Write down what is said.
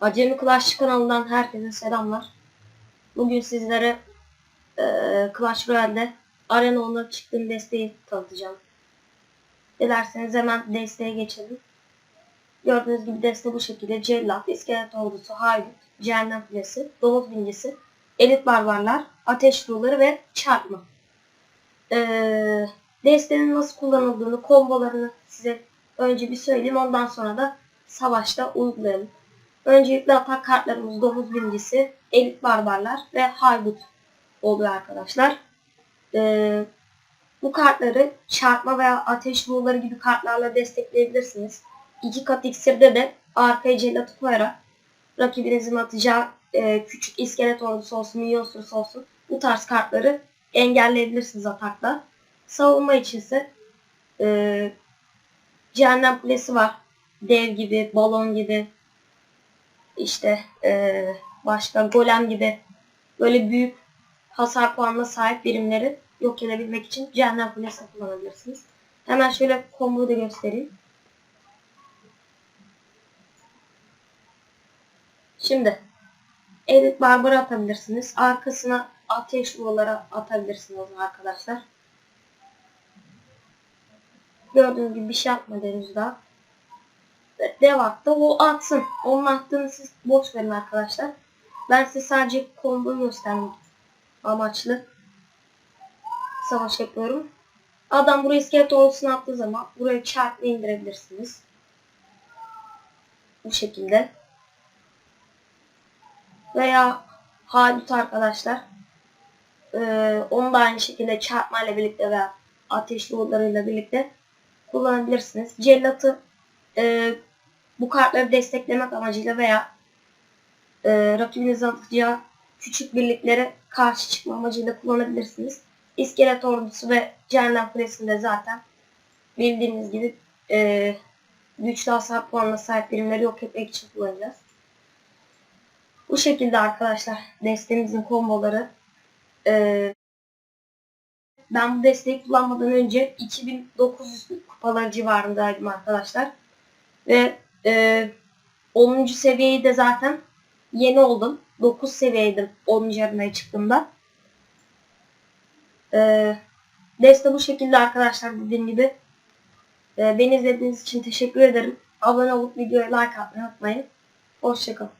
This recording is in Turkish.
Acemi Clash kanalından herkese selamlar. Bugün sizlere e, Clash Royale'de Arena ona çıktığım desteği tanıtacağım. Dilerseniz hemen desteğe geçelim. Gördüğünüz gibi deste bu şekilde. Cellat, İskelet Ordusu, Haydut, Cehennem Kulesi, Domuz Bincisi, Elit Barbarlar, Ateş Ruhları ve Çarpma. E, destenin nasıl kullanıldığını, kombolarını size önce bir söyleyeyim. Ondan sonra da savaşta uygulayalım. Öncelikle atak kartlarımız Domuz Bincisi, Elit Barbarlar ve Haydut oluyor arkadaşlar. Ee, bu kartları çarpma veya ateş ruhları gibi kartlarla destekleyebilirsiniz. İki kat iksirde de arkaya cellatı koyarak rakibinizin atacağı e, küçük iskelet ordusu olsun, minyon sürüsü olsun bu tarz kartları engelleyebilirsiniz atakla. Savunma için ise e, cehennem kulesi var. Dev gibi, balon gibi, işte eee, başka golem gibi böyle büyük hasar puanına sahip birimleri yok edebilmek için cehennem kulesi kullanabilirsiniz. Hemen şöyle komboyu da göstereyim. Şimdi Elit Barbar'ı atabilirsiniz. Arkasına ateş ruhlara atabilirsiniz arkadaşlar. Gördüğünüz gibi bir şey yapmadı henüz daha. Dev attı. O atsın. Onun attığını siz boş verin arkadaşlar. Ben size sadece komboyu göstermek amaçlı savaş yapıyorum. Adam buraya iskelet ordusunu attığı zaman buraya çarpma indirebilirsiniz. Bu şekilde. Veya Halit arkadaşlar. Ee, onu da aynı şekilde çarpma ile birlikte veya ateşli uğurlarıyla birlikte kullanabilirsiniz. Cellatı e, bu kartları desteklemek amacıyla veya e, rakibinizin atacağı küçük birliklere karşı çıkma amacıyla kullanabilirsiniz. İskelet ordusu ve cehennem kulesinde zaten bildiğiniz gibi e, güçlü hasar puanına sahip birimleri yok etmek için kullanacağız. Bu şekilde arkadaşlar destemizin komboları. E, ben bu desteği kullanmadan önce 2900 kupalar civarındaydım arkadaşlar. Ve e, 10. seviyeyi de zaten yeni oldum. 9 seviyeydim 10. arenaya çıktığımda. E, deste bu şekilde arkadaşlar dediğim gibi. E, beni izlediğiniz için teşekkür ederim. Abone olup videoya like atmayı unutmayın. Hoşçakalın.